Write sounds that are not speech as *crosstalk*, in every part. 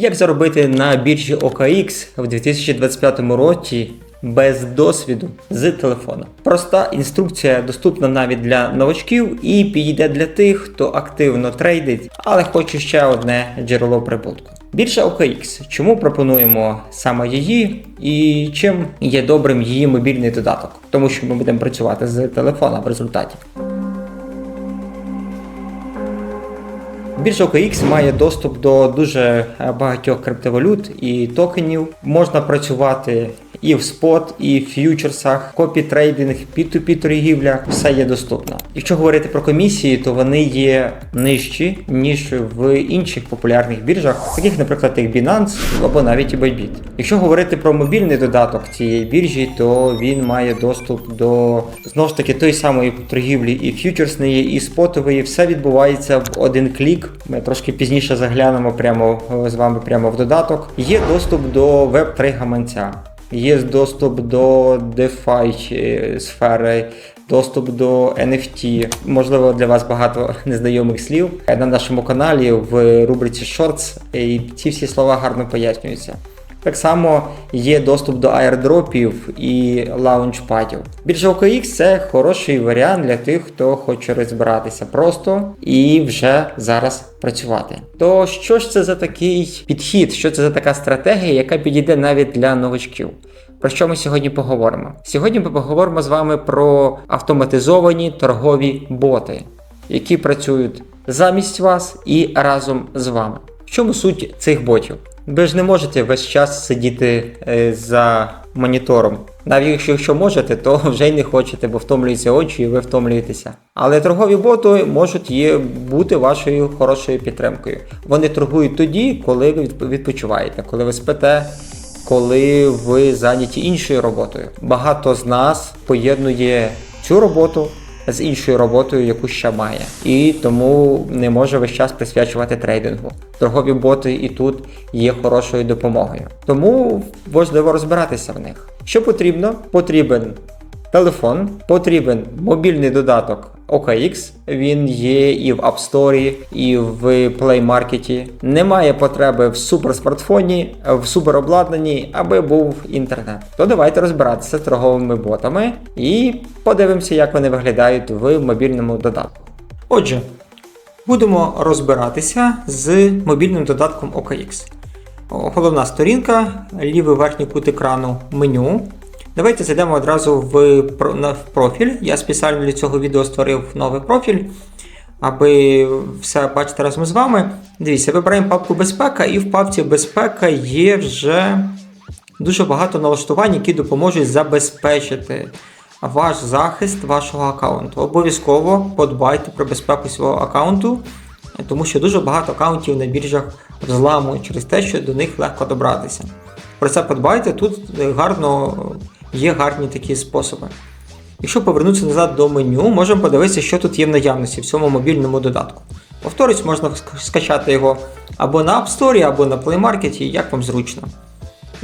Як заробити на біржі OKX в 2025 році без досвіду з телефона? Проста інструкція доступна навіть для новачків і підійде для тих, хто активно трейдить, але хоче ще одне джерело прибутку. Біржа OKX. Чому пропонуємо саме її і чим є добрим її мобільний додаток? Тому що ми будемо працювати з телефона в результаті. Біржа OKX має доступ до дуже е, багатьох криптовалют і токенів. Можна працювати і в спот, і в ф'ючерсах, копі трейдинг, P2P торгівля, все є доступно. Якщо говорити про комісії, то вони є нижчі, ніж в інших популярних біржах, таких, наприклад, як Binance або навіть і Bybit. Якщо говорити про мобільний додаток цієї біржі, то він має доступ до знову ж таки тої самої торгівлі і ф'ючерсної, і спотової. Все відбувається в один клік. Ми трошки пізніше заглянемо прямо е, з вами прямо в додаток. Є доступ до веб 3 гаманця. Є доступ до DeFi е, сфери, доступ до NFT. Можливо, для вас багато *laughs* незнайомих слів. На нашому каналі в рубриці Shorts і ці всі слова гарно пояснюються. Так само є доступ до аірдропів і лаунчпадів. Біржа OKX це хороший варіант для тих, хто хоче розбиратися просто і вже зараз працювати. То що ж це за такий підхід? Що це за така стратегія, яка підійде навіть для новачків? Про що ми сьогодні поговоримо? Сьогодні ми поговоримо з вами про автоматизовані торгові боти, які працюють замість вас і разом з вами. В чому суть цих ботів? Ви ж не можете весь час сидіти е, за монітором. Навіть якщо, якщо можете, то *laughs* вже й не хочете, бо втомлюються очі і ви втомлюєтеся. Але торгові боти можуть є бути вашою хорошою підтримкою. Вони торгують тоді, коли ви відпочиваєте, коли ви спите, коли ви зайняті іншою роботою. Багато з нас поєднує цю роботу з іншою роботою, яку ще має, і тому не може весь час присвячувати трейдингу. Торгові боти і тут є хорошою допомогою. Тому важливо розбиратися в них. Що потрібно? Потрібен телефон, потрібен мобільний додаток OKX. Він є і в App Store, і в Play Market. Немає потреби в суперсмартфоні, в суперобладнанні, аби був інтернет. То давайте розбиратися з торговими ботами і подивимося, як вони виглядають в мобільному додатку. Отже, будемо розбиратися з мобільним додатком OKX. Головна сторінка, лівий верхній кут екрану меню. Давайте зайдемо одразу в, профіль. Я спеціально для цього відео створив новий профіль, аби все бачити разом з вами. Дивіться, вибираємо папку безпека, і в папці безпека є вже дуже багато налаштувань, які допоможуть забезпечити ваш захист вашого аккаунту. Обов'язково подбайте про безпеку свого аккаунту, тому що дуже багато аккаунтів на біржах взламують через те, що до них легко добратися. Про це подбайте, тут гарно є гарні такі способи. Якщо повернутися назад до меню, можемо подивитися, що тут є в наявності в цьому мобільному додатку. Повторюсь, можна скачати його або на App Store, або на Play Market, як вам зручно.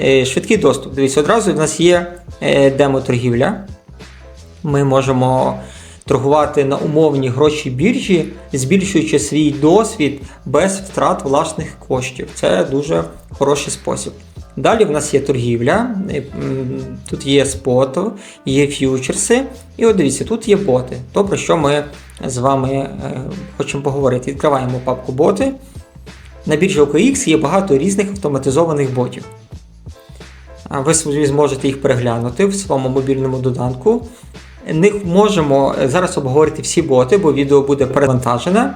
Е, Швидкий доступ. Дивіться, одразу в нас є е, демо-торгівля. Ми можемо торгувати на умовні гроші біржі, збільшуючи свій досвід без втрат власних коштів. Це дуже хороший спосіб. Далі в нас є торгівля, е, тут є спот, є ф'ючерси, і от дивіться, тут є боти. То, про що ми з вами е, хочемо поговорити. Відкриваємо папку боти. На біржі OKX є багато різних автоматизованих ботів. Ви зможете їх переглянути в своєму мобільному додатку. Не можемо зараз обговорити всі боти, бо відео буде перевантажене.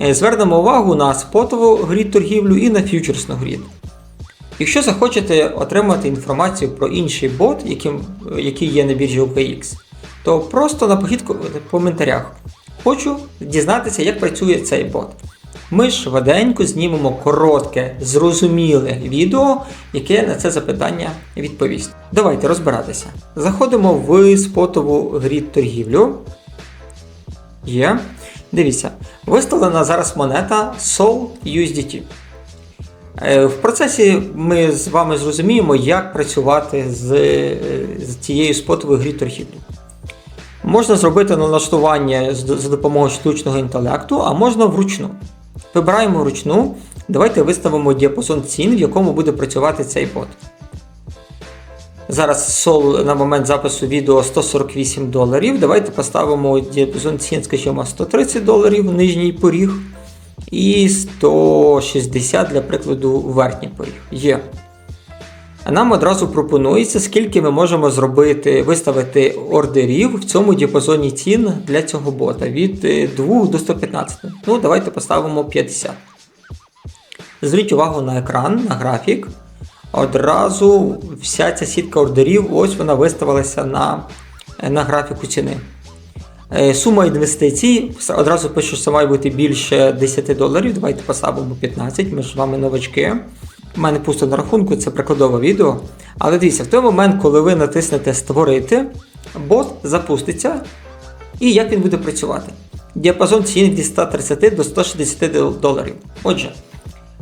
Е, Звернемо увагу на спотову грід торгівлю і на фьючерсну грід. Якщо захочете отримати інформацію про інший бот, яким, який є на біржі OKX, то просто напишіть ко- в коментарях. Хочу дізнатися, як працює цей бот. Ми швиденько знімемо коротке, зрозуміле відео, яке на це запитання відповість. Давайте розбиратися. Заходимо в спотову грід торгівлю. Є. Дивіться, виставлена зараз монета Sol USDT. Е, В процесі ми з вами зрозуміємо, як працювати з, е, з цією спотовою грі торгівлі. Можна зробити налаштування за допомогою штучного інтелекту, а можна вручну. Вибираємо ручну. Давайте виставимо діапазон цін, в якому буде працювати цей бот. Зараз сол на момент запису відео 148 доларів. Давайте поставимо діапазон цін, скажімо, 130 доларів нижній поріг. І 160 для прикладу верхній поріг. Є. Нам одразу пропонується, скільки ми можемо зробити, виставити ордерів в цьому діапазоні цін для цього бота від е, 2 до 115. Ну, давайте поставимо 50. Зверніть увагу на екран, на графік. Одразу вся ця сітка ордерів, ось вона виставилася на, на графіку ціни. Е, Сума інвестицій одразу пишу, що це має бути більше 10 доларів. Давайте поставимо 15, ми ж з вами новачки. У мене пусто на рахунку, це прикладове відео. Але дивіться, в той момент, коли ви натиснете Створити, бот запуститься. І як він буде працювати? Діапазон цін від 130 до 160 доларів. Отже,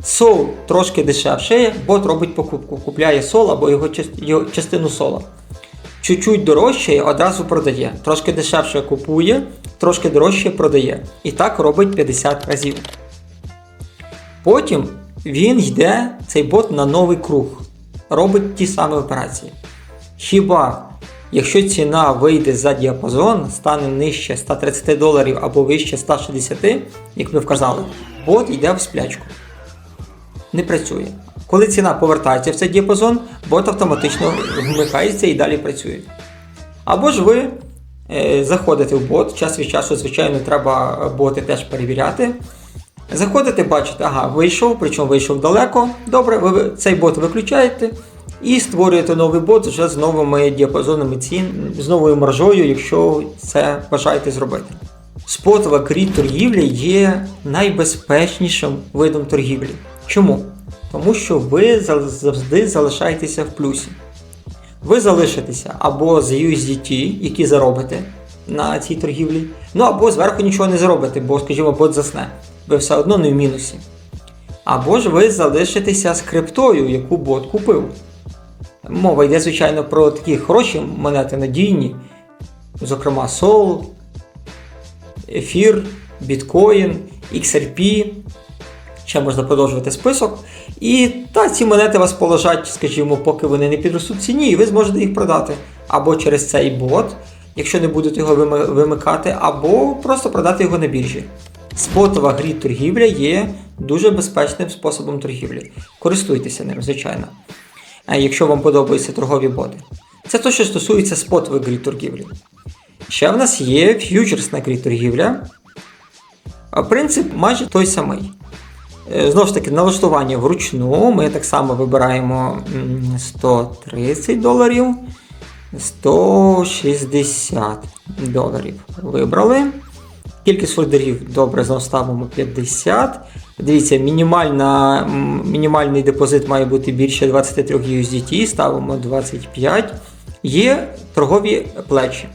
сол трошки дешевше, бот робить покупку, купляє сол або його частину сола. Чуть-чуть дорожче одразу продає. Трошки дешевше купує, трошки дорожче продає. І так робить 50 разів. Потім він йде, цей бот, на новий круг. Робить ті самі операції. Хіба якщо ціна вийде за діапазон, стане нижче 130 доларів або вище 160, як ми вказали, бот йде в сплячку. Не працює. Коли ціна повертається в цей діапазон, бот автоматично вмикається і далі працює. Або ж ви е, заходите в бот, час від часу, звичайно, треба боти теж перевіряти. Заходите, бачите, ага, вийшов, причому вийшов далеко. Добре, ви цей бот виключаєте і створюєте новий бот вже з новими діапазонами цін, з новою маржою, якщо це бажаєте зробити. Спотова грі торгівля є найбезпечнішим видом торгівлі. Чому? Тому що ви завжди залишаєтеся в плюсі. Ви залишитеся або з USDT, які заробите на цій торгівлі, ну або зверху нічого не заробите, бо, скажімо, бот засне. Ви все одно не в мінусі. Або ж ви залишитеся з криптою, яку бот купив. Мова йде, звичайно, про такі хороші монети надійні, зокрема Sol, Ефір, Біткоін, XRP. Ще можна продовжувати список. І та ці монети вас положать, скажімо, поки вони не підростуть ціні, і ви зможете їх продати. Або через цей бот, якщо не будете його вимикати, або просто продати його на біржі. Спотова грі торгівля є дуже безпечним способом торгівлі. Користуйтеся ним, звичайно. Якщо вам подобаються торгові боти. Це те, що стосується спотової грі торгівлі. Ще в нас є ф'ючерсна грі торгівля. Принцип майже той самий. Е, Знову ж таки, налаштування вручну. Ми так само вибираємо 130 доларів, 160 доларів. Вибрали. Кількість ордерів добре знову 50. Дивіться, мінімальна, мінімальний депозит має бути більше 23 USDT, ставимо 25. Є торгові плечі.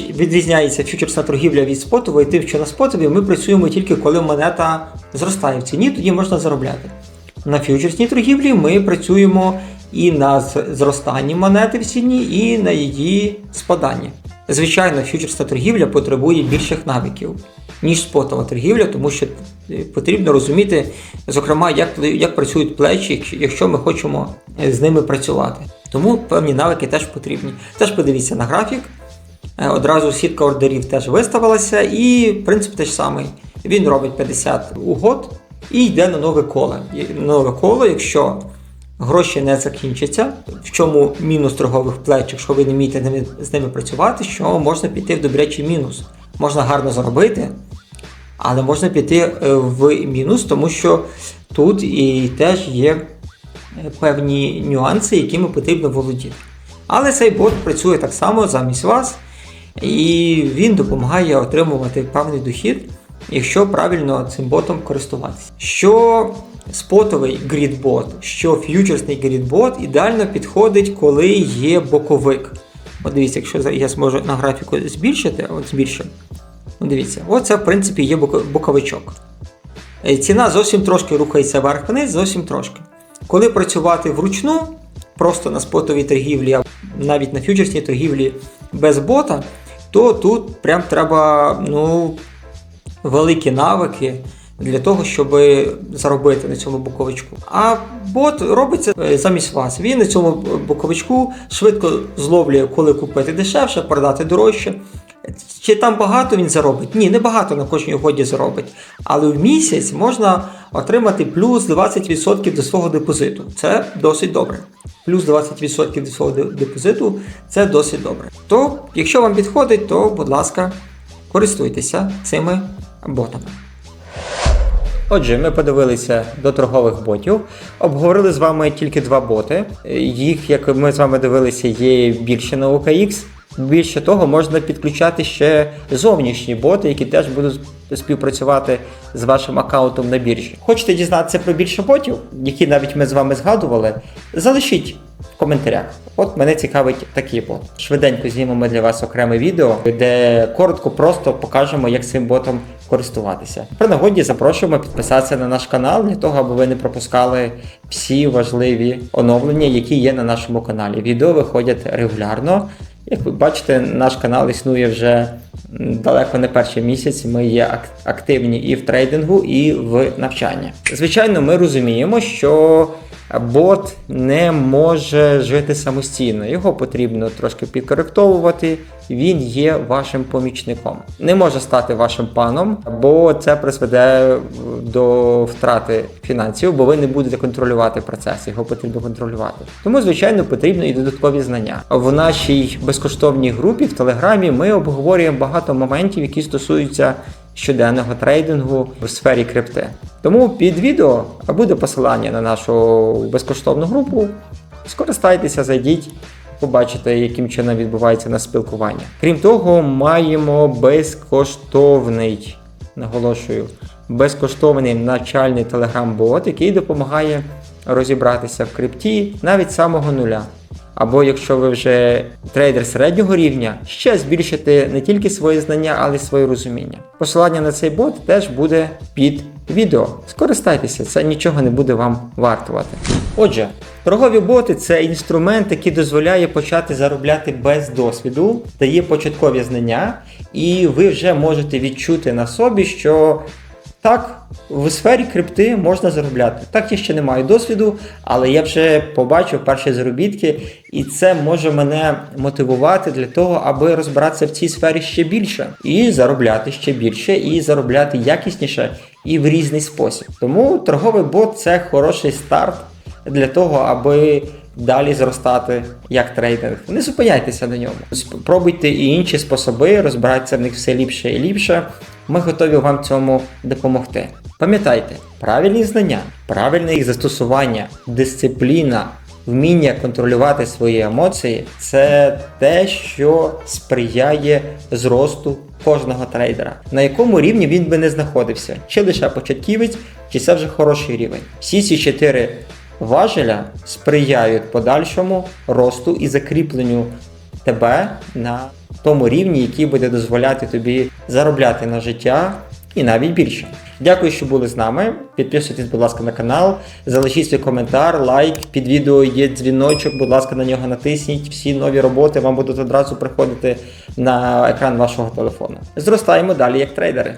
Відрізняється фьючерсна торгівля від спотової, тим, що на спотовій ми працюємо тільки коли монета зростає в ціні, тоді можна заробляти. На фьючерсній торгівлі ми працюємо і на зростанні монети в ціні, і на її спаданні. Звичайно, фьючерсна торгівля потребує більших навиків, ніж спотова торгівля, тому що е, потрібно розуміти, зокрема, як, як працюють плечі, якщо- ми хочемо е, з ними працювати. Тому певні навики теж потрібні. Теж подивіться на графік. Е, Одразу сітка ордерів теж виставилася, і принцип теж самий. Він робить 50 угод і йде на нове коло. Нове коло, якщо гроші не закінчаться, в чому мінус торгових плеч, якщо ви не вмієте з ними працювати, що можна піти в добрячий мінус. Можна гарно заробити, але можна піти е, в мінус, тому що тут і теж є е, певні нюанси, якими потрібно володіти. Але цей бот працює так само замість вас, і він допомагає отримувати певний дохід, якщо правильно цим ботом користуватися. Що спотовий грідбот, що ф'ючерсний грідбот ідеально підходить, коли є боковик. От дивіться, якщо я зможу на графіку збільшити, от збільшив. Ну, дивіться, оце в принципі є боковичок. Е, Ціна зовсім трошки рухається вверх-вниз, зовсім трошки. Коли працювати вручну, просто на спотовій торгівлі, а навіть на фьючерсній торгівлі без бота, то тут прям треба ну, великі навики, для того, щоб заробити на цьому боковичку. А бот робиться е, замість вас. Він на цьому боковичку швидко зловлює, коли купити дешевше, продати дорожче. Чи там багато він заробить? Ні, не багато на кожній угоді заробить. Але в місяць можна отримати плюс 20% до свого депозиту. Це досить добре. Плюс 20% до свого депозиту це досить добре. То, якщо вам підходить, то, будь ласка, користуйтеся цими ботами. Отже, ми подивилися до торгових ботів, обговорили з вами тільки два боти. Їх, як ми з вами дивилися, є більше на OKX. Більше того, можна підключати ще зовнішні боти, які теж будуть співпрацювати з вашим аккаунтом на біржі. Хочете дізнатися про більше ботів, які навіть ми з вами згадували? Залишіть в коментарях. От мене цікавить такий бот. Швиденько знімемо для вас окреме відео, де коротко просто покажемо, як цим ботом користуватися. При нагоді запрошуємо підписатися на наш канал для того, аби ви не пропускали всі важливі оновлення, які є на нашому каналі. Відео виходять регулярно. Як ви бачите, наш канал існує вже далеко не перший місяць. Ми є ак- активні і в трейдингу, і в навчанні. Звичайно, ми розуміємо, що бот не може жити самостійно. Його потрібно трошки підкоректовувати. Він є вашим помічником. Не може стати вашим паном, бо це призведе до втрати фінансів, бо ви не будете контролювати процес, його потрібно контролювати. Тому, звичайно, потрібно і додаткові знання. В нашій безкоштовній групі в Телеграмі ми обговорюємо багато моментів, які стосуються щоденного трейдингу в сфері крипти. Тому під відео буде посилання на нашу безкоштовну групу. Скористайтеся, зайдіть, побачите, яким чином відбувається на спілкування. Крім того, маємо безкоштовний, наголошую, безкоштовний навчальний телеграм-бот, який допомагає розібратися в крипті навіть самого нуля. Або якщо ви вже трейдер середнього рівня, ще збільшити не тільки свої знання, але й своє розуміння. Посилання на цей бот теж буде під відео. Скористайтеся, це нічого не буде вам вартувати. Отже, торгові боти це інструмент, який дозволяє почати заробляти без досвіду, дає початкові знання, і ви вже можете відчути на собі, що так, в сфері крипти можна заробляти. Так, я ще не маю досвіду, але я вже побачив перші заробітки, і це може мене мотивувати для того, аби розбиратися в цій сфері ще більше і заробляти ще більше, і заробляти якісніше і в різний спосіб. Тому торговий бот це хороший старт для того, аби далі зростати як трейдинг. Не зупиняйтеся на ньому. Спробуйте і інші способи, розбирайтеся в них все ліпше і ліпше. Ми готові вам цьому допомогти. Пам'ятайте, правильні знання, правильне їх застосування, дисципліна, вміння контролювати свої емоції це те, що сприяє зросту кожного трейдера, на якому рівні він би не знаходився, чи лише початківець, чи це вже хороший рівень. Всі ці чотири важеля сприяють подальшому росту і закріпленню тебе на тому рівні, який буде дозволяти тобі заробляти на життя і навіть більше. Дякую, що були з нами. Підписуйтесь, будь ласка, на канал, залишіть свій коментар, лайк. Під відео є дзвіночок, будь ласка, на нього натисніть. Всі нові роботи вам будуть одразу приходити на екран вашого телефону. Зростаємо далі як трейдери.